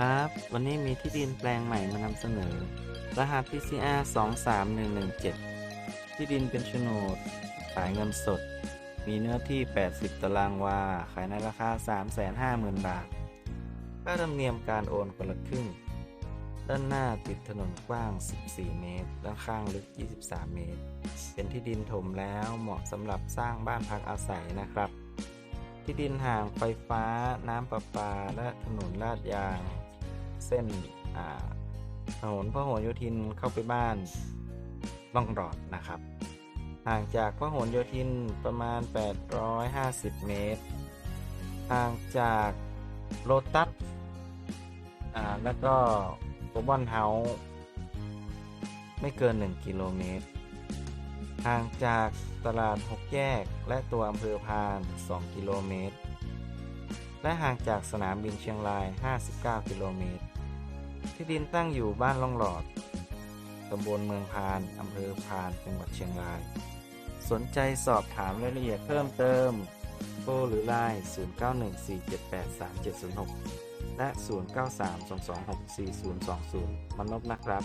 ครับ วันนี้มีที่ดินแปลงใหม่มานำเสนอ รหัส PCR 23117 ที่ดินเป็นโฉนด ขายเงินสด มีเนื้อที่ 80 ตารางวา ขายในราคา 350,000 บาท ค่าธรรมเนียมการโอนคนละครึ่ง ด้านหน้าติดถนนกว้าง 14 เมตร ด้านข้างลึก 23 เมตร เป็นที่ดินถมแล้วเหมาะสำหรับสร้างบ้านพักอาศัยนะครับ ที่ดินห่างไฟฟ้าน้ำประปา และถนนลาดยาง เส้นถนนพหลโยธินเข้าไปบ้านล่องรอดนะครับ ห่างจากพหลโยธินประมาณ 850 เมตร ห่างจากโลตัสแล้วก็โกลบอลเฮาส์ไม่เกิน 1 กิโลเมตร ห่างจากตลาด 6 แยก และตัวอำเภอพาน 2 กิโลเมตร และห่างจากสนามบินเชียงราย 59 กิโลเมตร ที่ดินตั้งอยู่บ้านล่องหลอด ตำบลเมืองพาน อำเภอพาน จังหวัดเชียงราย สนใจสอบถามรายละเอียดเพิ่มเติม โทรหรือไลน์0914783706 และ 0932264020 มานพนะครับ